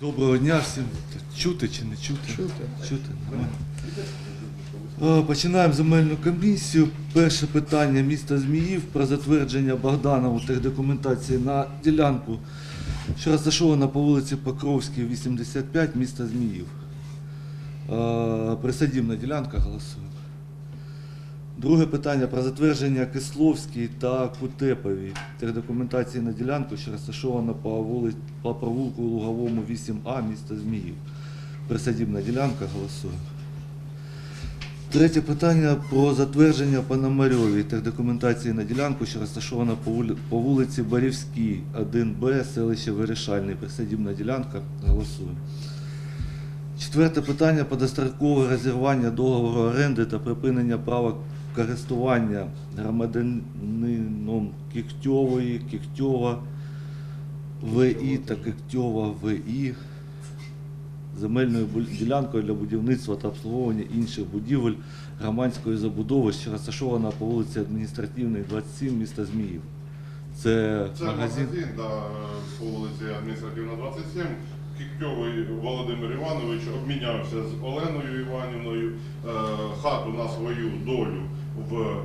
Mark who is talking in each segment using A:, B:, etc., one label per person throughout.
A: Доброго дня всім. Чути чи не чути?
B: Чути.
A: Чути. нормально. Е, Починаємо земельну комісію. Перше питання міста Зміїв про затвердження Богданову техдокументації на ділянку, що розташована по вулиці Покровській, 85, міста Зміїв. Е, Присадібна ділянка, голосуємо. Друге питання про затвердження Кисловській та Кутеповій техдокументації на ділянку, що розташована по, вулиці, по провулку Луговому 8А міста Зміїв. Присадібна ділянка, голосуємо. Третє питання про затвердження Пономарьовій техдокументації на ділянку, що розташована по вулиці Борівській, 1Б, селище Вирішальний. Присадібна ділянка, голосуємо. Четверте питання про дострокове розірвання договору оренди та припинення права користування громадянином Кіктьової, Кіктьова ВІ та Кіктьова ВІ земельною ділянкою для будівництва та обслуговування інших будівель громадської забудови, що розташована по вулиці Адміністративної, 27, міста Зміїв. Це,
C: Це
A: магазин.
C: магазин, да, по вулиці Адміністративна 27. Кіктьовий Володимир Іванович обмінявся з Оленою Іванівною е, хату на свою долю в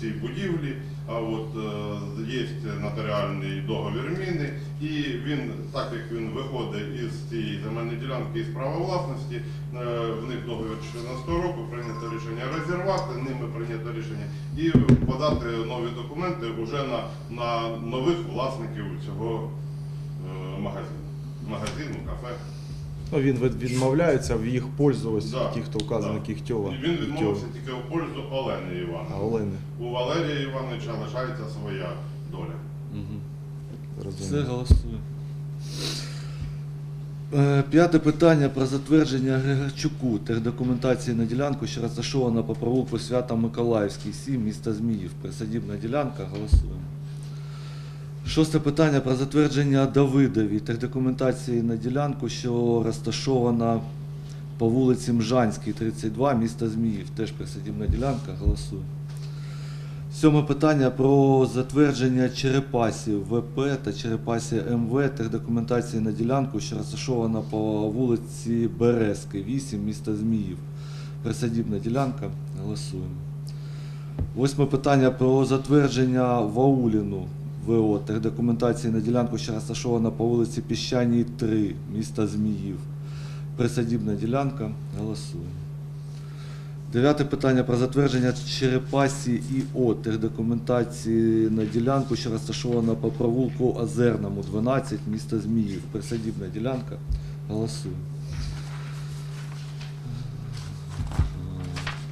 C: цій будівлі. А от е, є нотаріальний договір міни, і він, так як він виходить із цієї земельної ділянки із права власності, е, в них договір 14 року прийнято рішення розірвати, ними прийнято рішення і подати нові документи вже на, на нових власників цього е, магазину. Магазину, кафе.
B: Ну, він відмовляється в їх пользу, ось
C: Да,
B: ті, хто вказаний
C: да.
B: Кіхтьова.
C: І Він відмовився тільки в пользу Олени
B: А Олени.
C: У Валерія Івановича лишається своя доля.
A: Мгм. Все голосуємо. Е, П'яте питання про затвердження Григорчуку техдокументації на ділянку, що розташована по провулку Свята Миколаївський, 7, міста Зміїв. Присадібна ділянка. Голосуємо. Шосте питання про затвердження Давидові техдокументації на ділянку, що розташована по вулиці Мжанській, 32, міста Зміїв. Теж присадібна ділянка. Голосуємо. Сьоме питання про затвердження Черепасі ВП та Черепасі МВ техдокументації на ділянку, що розташована по вулиці Березки, 8, міста Зміїв. Присадібна ділянка. Голосуємо. Восьме питання про затвердження Вауліну ВО техдокументації на ділянку, що розташована по вулиці Піщаній 3, міста Зміїв. Присадібна ділянка. Голосуємо. Дев'яте питання про затвердження Черепасі ІО техдокументації на ділянку, що розташована по провулку Озерному, 12, міста Зміїв. Присадібна ділянка. Голосуємо.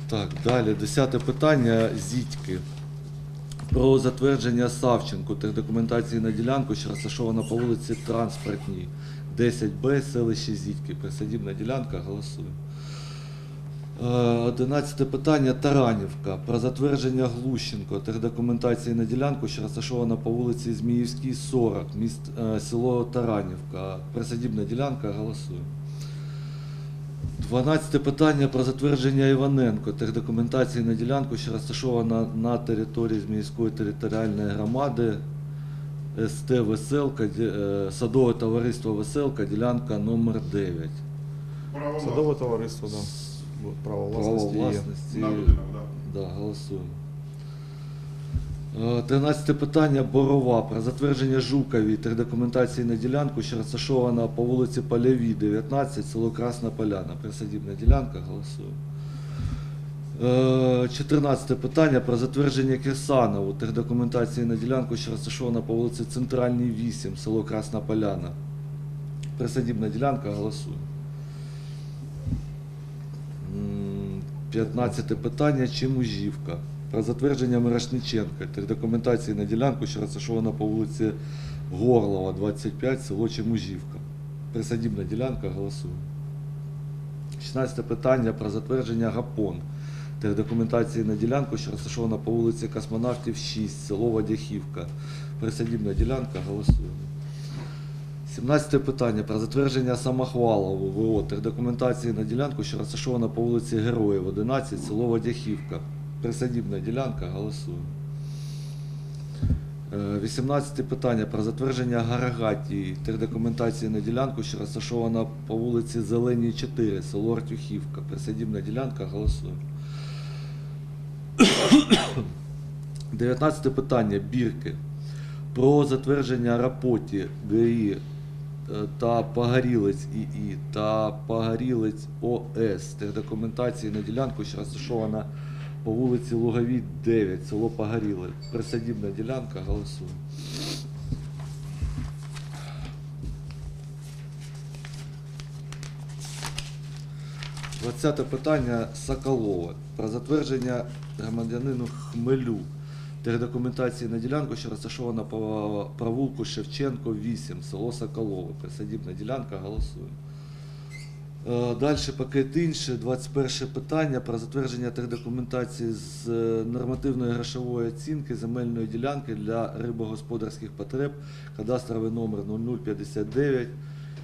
A: Так, далі. Десяте питання Зітьки. Про затвердження Савченку техдокументації на ділянку, що розташована по вулиці Транспортній, 10Б, селище Зітьки. Присадібна ділянка. Голосуємо. Е, Одинадцяте питання Таранівка про затвердження Глущенко техдокументації на ділянку, що розташована по вулиці Зміївській, 40, міст, е, село Таранівка. Присадібна ділянка. Голосуємо. Дванадцяте питання про затвердження Іваненко техдокументації на ділянку, що розташована на території Зміївської територіальної громади СТ Веселка, е, садове товариство Веселка, ділянка номер 9.
C: Право
B: Садове
C: власності.
B: товариство, да. Право
A: Право
B: власності є.
A: власності.
C: На будинок, да.
A: Да, голосуємо. Е, Тринадцяте питання Борова про затвердження Жукові техдокументації на ділянку, що розташована по вулиці Полявій, 19, село Красна Поляна. Присадібна ділянка. Голосуємо. Е, 14 питання про затвердження Кирсанову техдокументації на ділянку, що розташована по вулиці Центральній 8, село Красна Поляна. Присадібна ділянка. Голосуємо. 15 питання Чемужівка. Про затвердження Мирошниченка техдокументації на ділянку, що розташована по вулиці Горлова, 25, село Чемужівка. Присадібна ділянка, голосуємо. 16 питання про затвердження Гапон техдокументації на ділянку, що розташована по вулиці Космонавтів 6, село Водяхівка. Присадібна ділянка, голосуємо. 17 питання про затвердження Самохвалову ВО техдокументації на ділянку, що розташована по вулиці Героїв, 11, село Водяхівка. Присадібна ділянка, голосуємо. Е, 18 питання про затвердження Гарагатії техдокументації на ділянку, що розташована по вулиці Зеленій 4, село Артюхівка. Присадібна ділянка. Голосуємо. 19 питання. Бірки. Про затвердження рапоті ГАІ е, та Погорілець ІІ та Погорілець ОС техдокументації на ділянку, що розташована по вулиці Луговій 9, село Погоріле. Присадібна ділянка. Голосуємо. Двадцяте питання Соколова про затвердження громадянину Хмелю техдокументації на ділянку, що розташована по провулку Шевченко 8, село Соколове. Присадібна ділянка. Голосуємо. Е, Далі пакет інше. 21 питання про затвердження техдокументації з е, нормативної грошової оцінки земельної ділянки для рибогосподарських потреб, кадастровий номер 0059,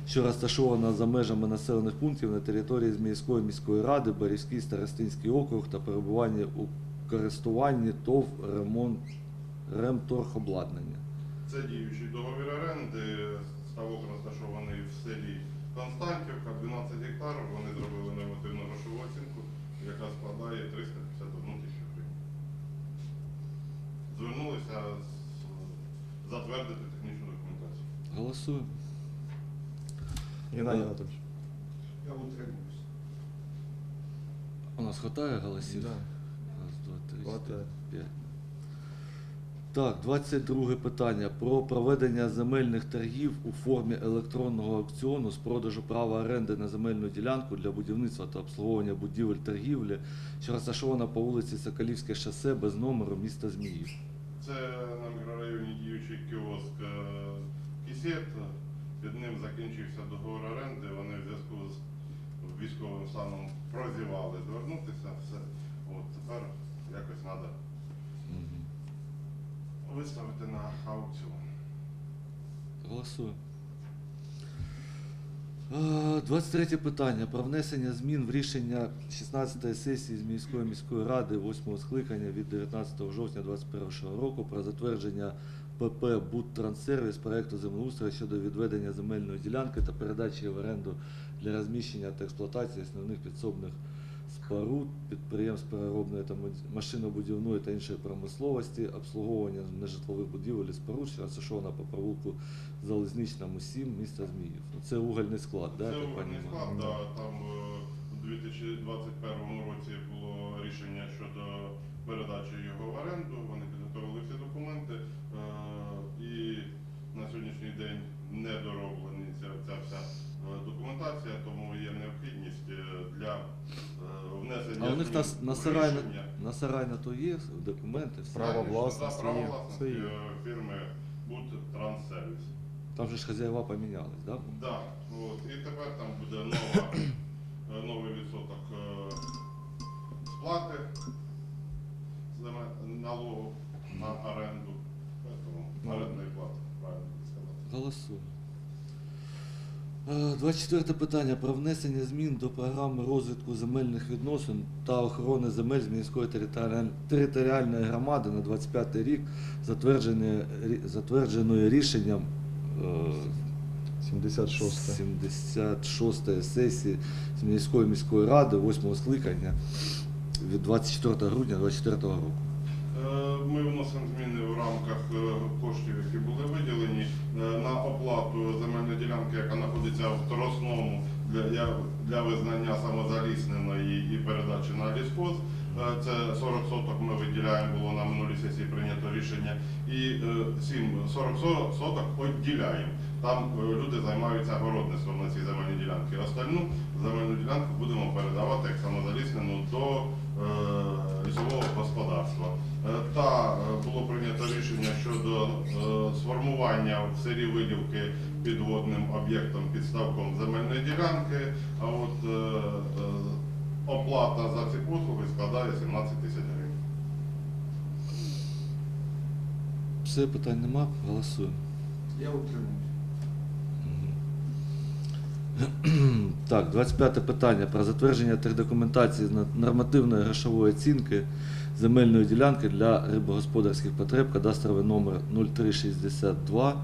A: що розташована за межами населених пунктів на території Зміївської міської ради, Борівський старостинський округ та перебування у користуванні ТОВ ремонт ремторхобладнання.
C: Це діючий договір оренди. Ставок розташований в селі Константівка, 12 гектарів. Вони зробили нормативну грошову оцінку, яка складає 351 тисячу гривень. Звернулися з- затвердити технічну документацію.
A: Голосуємо.
B: Геннадій Анатольович.
D: Я утримуюсь.
A: У нас хватає голосів?
B: Да.
A: Раз, два, три,
B: Хватає.
A: п'ять. Так, 22 питання про проведення земельних торгів у формі електронного аукціону з продажу права оренди на земельну ділянку для будівництва та обслуговування будівель торгівлі, що розташована по вулиці Соколівське шосе без номеру міста Зміїв.
C: Це на мікрорайоні діючий кіоск е, Кісет. Під ним закінчився договор оренди. Вони в зв'язку з військовим станом прозівали звернутися. Все. От тепер якось треба. Виставити на аукціон.
A: Голосуємо. Е, 23 питання про внесення змін в рішення 16-ї сесії з міської міської ради 8 скликання від 19 жовтня 2021 року про затвердження ПП «Будтранссервіс» проекту землеустрою щодо відведення земельної ділянки та передачі в оренду для розміщення та експлуатації основних підсобних споруд, підприємств переробної та машинобудівної та іншої промисловості, обслуговування нежитлових будівель і споруд, що розташована по провулку Залізничному 7 міста Зміїв. Ну, Це угольний склад, да,
C: Це
A: так
C: угольний склад, да, там е, у 2021 році було рішення щодо передачі його в оренду. Вони підготовили всі документи е, і на сьогоднішній день не дороблені ця, ця вся е, документація, тому є необхідність е, для е,
A: них на, на сарай, на,
C: рішення.
A: на сарай на то є документи, все.
B: Право
C: Конечно,
B: власності
C: да, право
B: є,
C: власності
B: все є.
C: е, фірми Будтранссервіс.
A: Там же ж хазяїва помінялись, да?
C: Да, от. І тепер там буде нова,
A: 24 питання про внесення змін до програми розвитку земельних відносин та охорони земель з міської територіальної громади на 25 рік, затвердженої рішенням е,
B: 76.
A: 76 сесії з міської міської ради 8 скликання від 24 грудня 2024 року.
C: Ми вносимо зміни в рамках е, коштів, які були виділені е, на оплату земельної ділянки, яка знаходиться в Торосному для, для визнання самозалісненої і передачі на лісхоз. Е, Це 40 соток ми виділяємо, було на минулій сесії прийнято рішення. І е, 7, 40 соток відділяємо. Там люди займаються городництвом на цій земельній ділянці. Остальну земельну ділянку будемо передавати як самозаліснену до лісового господарства. Е, Та е, було прийнято рішення щодо е, сформування в селі Видівки підводним об'єктом підставком земельної ділянки. А от е, е, оплата за ці послуги складає 17 тисяч гривень.
A: Все, питань нема, голосуємо.
D: Я утримуюсь.
A: Так, 25 питання про затвердження техдокументації нормативної грошової оцінки земельної ділянки для рибогосподарських потреб, кадастровий номер 0362,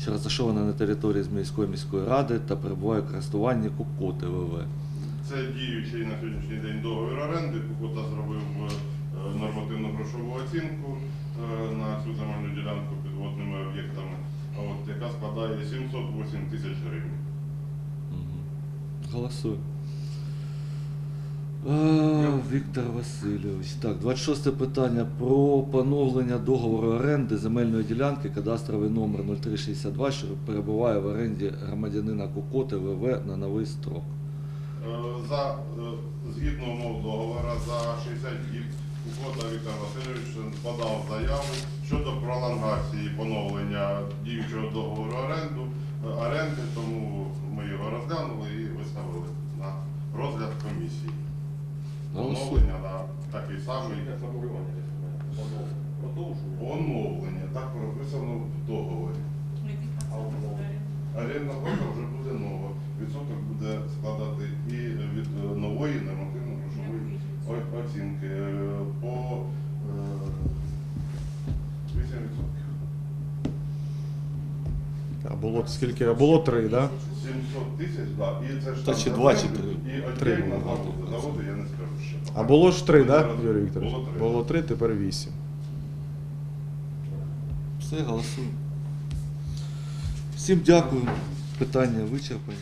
A: що розташована на території Зміївської міської ради та перебуває в користуванні Кукоти ВВ.
C: Це діючий на сьогоднішній день договір оренди. Кукота зробив е, нормативну грошову оцінку е, на цю земельну ділянку під водними об'єктами, яка складає 708 тисяч гривень.
A: Е, Віктор Васильович. Так, 26 питання про поновлення договору оренди земельної ділянки, кадастровий номер 0362, що перебуває в оренді громадянина Кукоти ВВ на новий строк.
C: Е, За, е, згідно умов договора, за 60 діб Кукота Віктор Васильович подав заяву щодо пролонгації поновлення діючого договору оренду, е, оренди, тому ми його розглянули і виставили на розгляд комісії. Поновлення на такий самий поновлення, так прописано в договорі.
D: А воно?
C: Орендна плата вже буде нова. Відсоток буде складати і від е, нової нормативно-грошової оцінки е, по е, 8%.
B: А було скільки? А було три, да?
C: 700 тисяч, да. І це ж
A: Та
C: там
A: чи два, чи три?
C: І
B: Три
C: окремо
B: було.
C: заводи. заводу я не скажу що.
B: А було ж три,
C: так,
B: да,
C: зараз-
B: Юрій Вікторович?
C: Було три.
B: Було три, тепер вісім.
A: Все, голосуємо. Всім дякую. Питання вичерпані.